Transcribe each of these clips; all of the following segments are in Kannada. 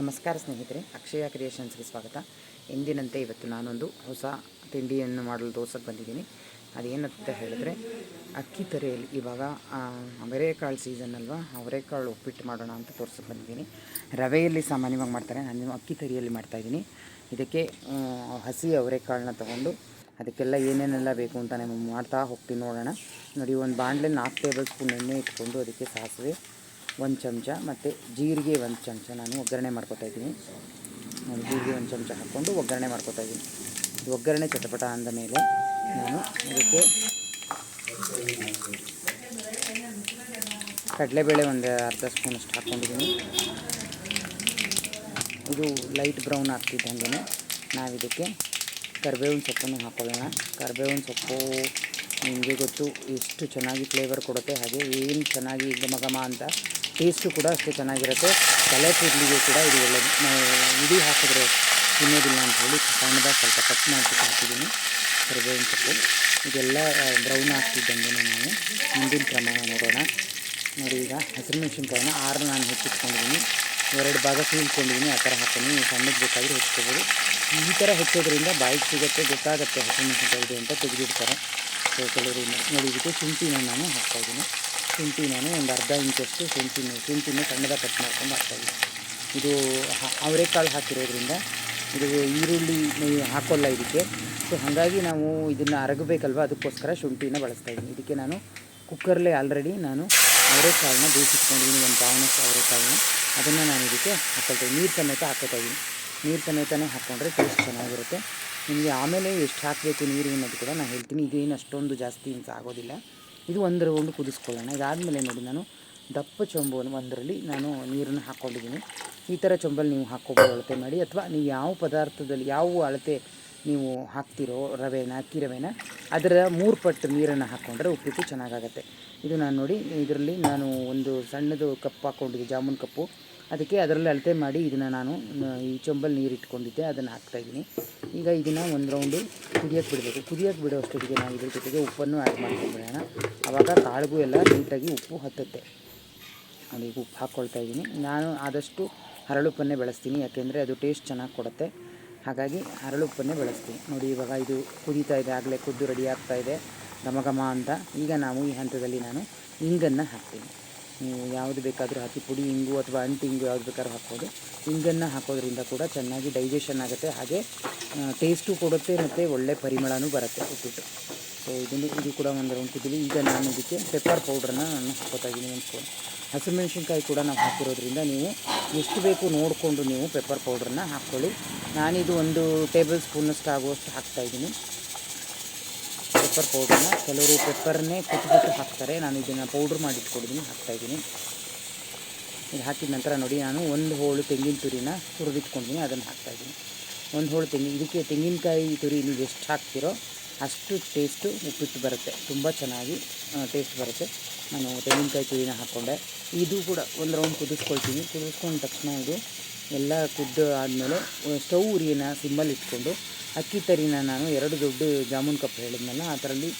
ನಮಸ್ಕಾರ ಸ್ನೇಹಿತರೆ, ಅಕ್ಷಯ ಕ್ರಿಯೇಷನ್ಸ್ಗೆ ಸ್ವಾಗತ. ಎಂದಿನಂತೆ ಇವತ್ತು ನಾನೊಂದು ಹೊಸ ತಿಂಡಿಯನ್ನು ಮಾಡಲು ದೋಸಕ್ಕೆ ಬಂದಿದ್ದೀನಿ. ಅದೇನಂತ ಹೇಳಿದ್ರೆ, ಅಕ್ಕಿ ತರೆಯಲ್ಲಿ ಇವಾಗ ಅವರೇಕಾಳು ಸೀಸನ್ ಅಲ್ವಾ, ಅವರೆಕಾಳು ಉಪ್ಪಿಟ್ಟು ಮಾಡೋಣ ಅಂತ ತೋರ್ಸಕ್ಕೆ ಬಂದಿದ್ದೀನಿ. ರವೆಯಲ್ಲಿ ಸಾಮಾನ್ಯವಾಗಿ ಮಾಡ್ತಾರೆ, ನಾನು ಅಕ್ಕಿ ತರಿಯಲ್ಲಿ ಮಾಡ್ತಾಯಿದ್ದೀನಿ ಇದಕ್ಕೆ ಹಸಿ ಅವರೆಕಾಳನ್ನ ತೊಗೊಂಡು, ಅದಕ್ಕೆಲ್ಲ ಏನೇನೆಲ್ಲ ಬೇಕು ಅಂತ ನಾನು ಮಾಡ್ತಾ ಹೋಗ್ತೀನಿ ನೋಡೋಣ. ನೋಡಿ, ಒಂದು ಬಾಣಲೆ ನಾಲ್ಕು ಟೇಬಲ್ ಸ್ಪೂನ್ ಎಣ್ಣೆ ಇಟ್ಕೊಂಡು ಅದಕ್ಕೆ ಸಾಸಿವೆ ಒಂದು ಚಮಚ ಮತ್ತು ಜೀರಿಗೆ ಒಂದು ಚಮಚ ನಾನು ಒಗ್ಗರಣೆ ಮಾಡ್ಕೊತಾ ಇದ್ದೀನಿ. ನಾನು ಜೀರಿಗೆ ಒಂದು ಚಮಚ ಹಾಕ್ಕೊಂಡು ಒಗ್ಗರಣೆ ಮಾಡ್ಕೊತಾ ಇದ್ದೀನಿ. ಒಗ್ಗರಣೆ ಚಟಪಟ ಅಂದ ಮೇಲೆ ನಾನು ಅದಕ್ಕೆ ಕಡಲೆಬೇಳೆ ಒಂದು ಅರ್ಧ ಸ್ಪೂನಷ್ಟು ಹಾಕ್ಕೊಂಡಿದ್ದೀನಿ. ಇದು ಲೈಟ್ ಬ್ರೌನ್ ಆಗ್ತಿದ್ದಂಗೆ ನಾವು ಇದಕ್ಕೆ ಕರಿಬೇವಿನ ಸೊಪ್ಪನ್ನು ಹಾಕೊಳ್ಳೋಣ. ಕರಿಬೇವಿನ ಸೊಪ್ಪು ನಿಮಗೆ ಗೊತ್ತು ಎಷ್ಟು ಚೆನ್ನಾಗಿ ಫ್ಲೇವರ್ ಕೊಡುತ್ತೆ, ಹಾಗೆ ಏನು ಚೆನ್ನಾಗಿ ಘಮ ಘಮ ಅಂತ ಟೇಸ್ಟು ಕೂಡ ಅಷ್ಟೇ ಚೆನ್ನಾಗಿರುತ್ತೆ. ತಲೆ ಕೂದಲಿಗೆ ಕೂಡ ಇದು ಒಳ್ಳೆ ನಾವು ಇಡೀ ಹಾಕಿದ್ರೆ ತಿನ್ನೋದಿಲ್ಲ ಅಂತ ಹೇಳಿ ಸಣ್ಣದಾಗಿ ಸ್ವಲ್ಪ ಕಟ್ ಮಾಡಿಬಿಟ್ಟು ಹಾಕಿದ್ದೀನಿ. ಕರಿಬೇವಿನ ಸೊಪ್ಪು. ಇದೆಲ್ಲ ಬ್ರೌನ್ ಹಾಕ್ತಿದ್ದಂಗೆ ನಾನು ಮುಂದಿನ ಪ್ರಮಾಣ ನೋಡೋಣ. ನೋಡಿ ಈಗ ಹಸಿರು ಮೆಣಸಿನ್ಕಾಯಿನ ಆರು ನಾನು ಹೆಚ್ಚಿಟ್ಕೊಂಡಿದ್ದೀನಿ. ಎರಡು ಭಾಗ ಸೀಳ್ಕೊಂಡಿದ್ದೀನಿ. ಆ ಥರ ಹಾಕ್ತೀನಿ ಸಣ್ಣಗೆ ಬೇಕಾದರೆ ಹೆಚ್ಚಿಕೋಬೋದು ಈ ಥರ ಹೆಚ್ಚೋದ್ರಿಂದ ಬಾಯಿಗೆ ಸಿಗುತ್ತೆ, ಗೊತ್ತಾಗುತ್ತೆ ಹಸಿರು ಮೆಣಸಿನ್ಕಾಯಿ ಇದೆ ಅಂತ ತೆಗೆದಿಡ್ತಾರೆ. ಸೊ ಕೆಲವರು ನೋಡಿ ಶುಂಠಿನ ನಾನು ಹಾಕ್ತಾಯಿದ್ದೀನಿ ಶುಂಠಿ ನಾನು ಒಂದು ಅರ್ಧ ಇಂಚಷ್ಟು ಶುಂಠಿನ ಶುಂಠಿನ ಸಣ್ಣದಾಗಿ ಕಟ್ ಮಾಡ್ಕೊಂಡು ಹಾಕ್ತಾಯಿದ್ದೆ ಇದು ಅವರೆಕಾಳು ಹಾಕಿರೋದ್ರಿಂದ ಇದು ಈರುಳ್ಳಿ ಹಾಕೋಲ್ಲ ಇದಕ್ಕೆ. ಸೊ ಹಾಗಾಗಿ ನಾವು ಇದನ್ನು ಅರಗಬೇಕಲ್ವ? ಅದಕ್ಕೋಸ್ಕರ ಶುಂಠಿನ ಬಳಸ್ತಾ ಇದ್ದೀನಿ ಇದಕ್ಕೆ ನಾನು ಕುಕ್ಕರ್ಲೆ ಆಲ್ರೆಡಿ ನಾನು ಅವರೆಕಾಳನ್ನ ಬೇಯಿಸಿಟ್ಕೊಂಡಿದ್ದೀನಿ ಒಂದು ಪಾವನಷ್ಟು ಅವರೆಕಾಳನ್ನ ಅದನ್ನು ನಾನು ಇದಕ್ಕೆ ಹಾಕೊಳ್ತೀನಿ ನೀರು ಸಮೇತ ಹಾಕೋತಾ ಇದ್ದೀನಿ ನೀರು ಸಮೇತನೇ ಹಾಕ್ಕೊಂಡ್ರೆ ಟೇಸ್ಟ್ ಚೆನ್ನಾಗಿರುತ್ತೆ. ನಿಮಗೆ ಆಮೇಲೆ ಎಷ್ಟು ಹಾಕಬೇಕು ನೀರು ಅನ್ನೋದು ಕೂಡ ನಾನು ಹೇಳ್ತೀನಿ. ಇದೇನು ಅಷ್ಟೊಂದು ಜಾಸ್ತಿ ಅಂತ ಆಗೋದಿಲ್ಲ. ಇದು ಒಂದು ಕುದಿಸ್ಕೊಳ್ಳೋಣ. ಇದಾದಮೇಲೆ ನೋಡಿ ನಾನು ದಪ್ಪ ಚೊಂಬು ಒಂದರಲ್ಲಿ ನಾನು ನೀರನ್ನು ಹಾಕ್ಕೊಂಡಿದ್ದೀನಿ. ಈ ಥರ ಚೊಂಬಲ್ಲಿ ನೀವು ಹಾಕ್ಕೊಬೋದು ಅಳತೆ ಮಾಡಿ ಅಥವಾ ನೀವು ಯಾವ ಪದಾರ್ಥದಲ್ಲಿ ಯಾವ ಅಳತೆ ನೀವು ಹಾಕ್ತಿರೋ ರವೆನ, ಅಕ್ಕಿ ರವೆನ, ಅದರ ಮೂರು ಪಟ್ಟು ನೀರನ್ನು ಹಾಕ್ಕೊಂಡ್ರೆ ಉಪ್ಪಿಟ್ಟು ಚೆನ್ನಾಗಾಗತ್ತೆ. ಇದು ನಾನು ನೋಡಿ, ಇದರಲ್ಲಿ ನಾನು ಒಂದು ಸಣ್ಣದು ಕಪ್ ಹಾಕ್ಕೊಂಡಿದ್ದೆ ಜಾಮೂನ್ ಕಪ್ಪು. ಅದಕ್ಕೆ ಅದರಲ್ಲಿ ಅಳತೆ ಮಾಡಿ ಇದನ್ನು ನಾನು ಈ ಚೊಂಬಲ್ ನೀರು ಇಟ್ಕೊಂಡಿದ್ದೆ, ಅದನ್ನು ಹಾಕ್ತಾಯಿದ್ದೀನಿ ಈಗ ಇದನ್ನು ಒಂದು ರೌಂಡು ಕುದಿಯೋಕ್ಕೆ ಬಿಡಬೇಕು. ಕುದಿಯೋಕ್ಕೆ ಬಿಡೋ ಅಷ್ಟೊತ್ತಿಗೆ ನಾವು ಇದ್ರ ಜೊತೆಗೆ ಉಪ್ಪನ್ನು ಆ್ಯಡ್ ಮಾಡ್ಕೊಂಡ್ಬಿಡೋಣ ಆವಾಗ ಕಾಳಿಗೂ ಎಲ್ಲ ನೀಟಾಗಿ ಉಪ್ಪು ಹತ್ತುತ್ತೆ. ಅದು ಈಗ ಉಪ್ಪು ಹಾಕ್ಕೊಳ್ತಾ ಇದ್ದೀನಿ ನಾನು ಆದಷ್ಟು ಹರಳುಪ್ಪನ್ನೇ ಬಳಸ್ತೀನಿ, ಯಾಕೆಂದರೆ ಅದು ಟೇಸ್ಟ್ ಚೆನ್ನಾಗಿ ಕೊಡುತ್ತೆ. ಹಾಗಾಗಿ ಹರಳುಪ್ಪನ್ನೇ ಬಳಸ್ತೀನಿ. ನೋಡಿ, ಇವಾಗ ಇದು ಕುದೀತಾ ಇದೆ, ಆಗಲೇ ಕುದ್ದು ರೆಡಿ ಆಗ್ತಾ ಇದೆ. ಘಮ ಅಂತ. ಈಗ ನಾವು ಈ ಹಂತದಲ್ಲಿ ನಾನು ಇಂಗನ್ನು ಹಾಕ್ತೀನಿ. ನೀವು ಯಾವುದು ಬೇಕಾದರೂ ಹಾಕಿ, ಪುಡಿ, ಇಂಗು ಅಥವಾ ಅಂಟು ಇಂಗು ಯಾವ್ದು ಬೇಕಾದ್ರೂ ಹಾಕ್ಬೋದು. ಇಂಗನ್ನು ಹಾಕೋದ್ರಿಂದ ಕೂಡ ಚೆನ್ನಾಗಿ ಡೈಜೆಷನ್ ಆಗುತ್ತೆ. ಹಾಗೆ ಟೇಸ್ಟು ಕೊಡುತ್ತೆ ಮತ್ತು ಒಳ್ಳೆ ಪರಿಮಳನೂ ಬರುತ್ತೆ ಉಪ್ಪಿಟ್ಟು. ಸೊ ಇದನ್ನು, ಇದು ಕೂಡ ಒಂದು ಕುದಿಲಿ ಈಗ ನಾನು ಇದಕ್ಕೆ ಪೆಪ್ಪರ್ ಪೌಡ್ರನ್ನ ನಾನು ಹಾಕೋತಾ ಇದ್ದೀನಿ ಸ್ಪೂನ್ ಹಸಿಮೆಣಸಿನ್ಕಾಯಿ ಕೂಡ ನಾವು ಹಾಕಿರೋದ್ರಿಂದ ನೀವು ಎಷ್ಟು ಬೇಕು ನೋಡಿಕೊಂಡು ನೀವು ಪೆಪ್ಪರ್ ಪೌಡ್ರನ್ನ ಹಾಕ್ಕೊಳ್ಳಿ. ನಾನಿದು ಒಂದು ಟೇಬಲ್ ಸ್ಪೂನಷ್ಟು ಆಗುವಷ್ಟು ಹಾಕ್ತಾಯಿದ್ದೀನಿ ಪೆಪ್ಪರ್ ಪೌಡ್ರನ್ನ ಕೆಲವರು ಪೆಪ್ಪರ್ನೇ ಕುಟ್ಬಿಟ್ಟು ಹಾಕ್ತಾರೆ. ನಾನು ಇದನ್ನು ಪೌಡ್ರ್ ಮಾಡಿ ಇಟ್ಕೊಂಡಿದ್ದೀನಿ ಹಾಕ್ತಾಯಿದ್ದೀನಿ ಇದು ಹಾಕಿದ ನಂತರ ನೋಡಿ, ನಾನು ಒಂದು ಹೋಳು ತೆಂಗಿನ ತುರಿನ ಹುರಿದಿಟ್ಕೊಂಡಿದ್ದೀನಿ ಅದನ್ನು ಹಾಕ್ತಾಯಿದ್ದೀನಿ ಒಂದು ಹೋಳು ತೆಂಗಿನ ಇದಕ್ಕೆ ತೆಂಗಿನಕಾಯಿ ತುರಿ ನೀವು ಎಷ್ಟು ಹಾಕ್ತಿರೋ ಅಷ್ಟು ಟೇಸ್ಟು ಉಪ್ಪಿಟ್ಟು ಬರುತ್ತೆ. ತುಂಬ ಚೆನ್ನಾಗಿ ಟೇಸ್ಟ್ ಬರುತ್ತೆ. ನಾನು ತೆಂಗಿನಕಾಯಿ ತುರಿನ ಹಾಕ್ಕೊಂಡೆ ಇದು ಕೂಡ ಒಂದು ರೌಂಡ್ ಕುದಿಸ್ಕೊಳ್ತೀನಿ. ಕುದಿಸ್ಕೊಂಡ ತಕ್ಷಣ ಇದು ಎಲ್ಲ ಕುದ್ದು ಆದಮೇಲೆ ಸ್ಟವ್ ಉರಿನ ಸಿಮ್ಮಲ್ಲಿ ಇಟ್ಕೊಂಡು, ಅಕ್ಕಿ ತರಿನ ನಾನು ಎರಡು ದೊಡ್ಡ ಜಾಮೂನ್ ಕಪ್ ಹೇಳಿದ್ನಲ್ಲ ಅದರಲ್ಲಿ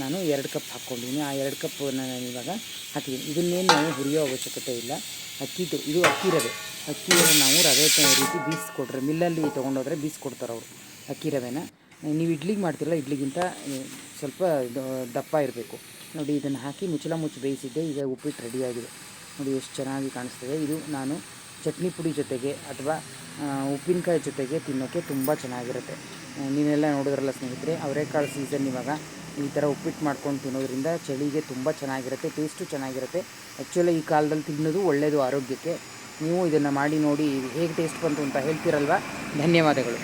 ನಾನು ಎರಡು ಕಪ್ ಹಾಕ್ಕೊಂಡಿದ್ದೀನಿ. ಆ ಎರಡು ಕಪ್ಪನ್ನು ನಾನು ಇವಾಗ ಹಾಕಿದ್ದೀನಿ. ಇದನ್ನೇನು ನಾವು ಹುರಿಯೋ ಅವಶ್ಯಕತೆ ಇಲ್ಲ. ಅಕ್ಕಿದು ಇದು ಅಕ್ಕಿ ರವೆ. ಅಕ್ಕಿ ರವೆ ನಾವು ರವೆ ರೀತಿ ಬೀಸ್ಕೊಟ್ರೆ, ಮಿಲ್ಲಲ್ಲಿ ತೊಗೊಂಡೋದ್ರೆ ಬೀಸ್ಕೊಡ್ತಾರೆ ಅವರು ಅಕ್ಕಿ ರವೆನ. ನೀವು ಇಡ್ಲಿಗೆ ಮಾಡ್ತಿರಲ್ಲ, ಇಡ್ಲಿಗಿಂತ ಸ್ವಲ್ಪ ದಪ್ಪ ಇರಬೇಕು. ನೋಡಿ, ಇದನ್ನು ಹಾಕಿ ಮುಚ್ಚಳ ಮುಚ್ಚಿ ಬೇಯಿಸಿದ್ದೆ. ಈಗ ಉಪ್ಪಿಟ್ಟು ರೆಡಿಯಾಗಿದೆ ನೋಡಿ, ಎಷ್ಟು ಚೆನ್ನಾಗಿ ಕಾಣಿಸ್ತದೆ. ಇದು ನಾನು ಚಟ್ನಿ ಪುಡಿ ಜೊತೆಗೆ ಅಥವಾ ಉಪ್ಪಿನಕಾಯಿ ಜೊತೆಗೆ ತಿನ್ನೋಕ್ಕೆ ತುಂಬ ಚೆನ್ನಾಗಿರುತ್ತೆ. ನೀವೆಲ್ಲ ನೋಡಿದ್ರಲ್ಲ ಸ್ನೇಹಿತರೆ, ಅವರೆಕಾಳು ಸೀಸನ್ ಇವಾಗ ಈ ಥರ ಉಪ್ಪಿಟ್ಟು ಮಾಡ್ಕೊಂಡು ತಿನ್ನೋದ್ರಿಂದ ಚಳಿಗೆ ತುಂಬ ಚೆನ್ನಾಗಿರುತ್ತೆ ಟೇಸ್ಟು ಚೆನ್ನಾಗಿರುತ್ತೆ. ಆ್ಯಕ್ಚುಲಿ ಈ ಕಾಲದಲ್ಲಿ ತಿನ್ನೋದು ಒಳ್ಳೆಯದು ಆರೋಗ್ಯಕ್ಕೆ. ನೀವು ಇದನ್ನು ಮಾಡಿ ನೋಡಿ, ಹೇಗೆ ಟೇಸ್ಟ್ ಬಂತು ಅಂತ ಹೇಳ್ತೀರಲ್ವ? ಧನ್ಯವಾದಗಳು.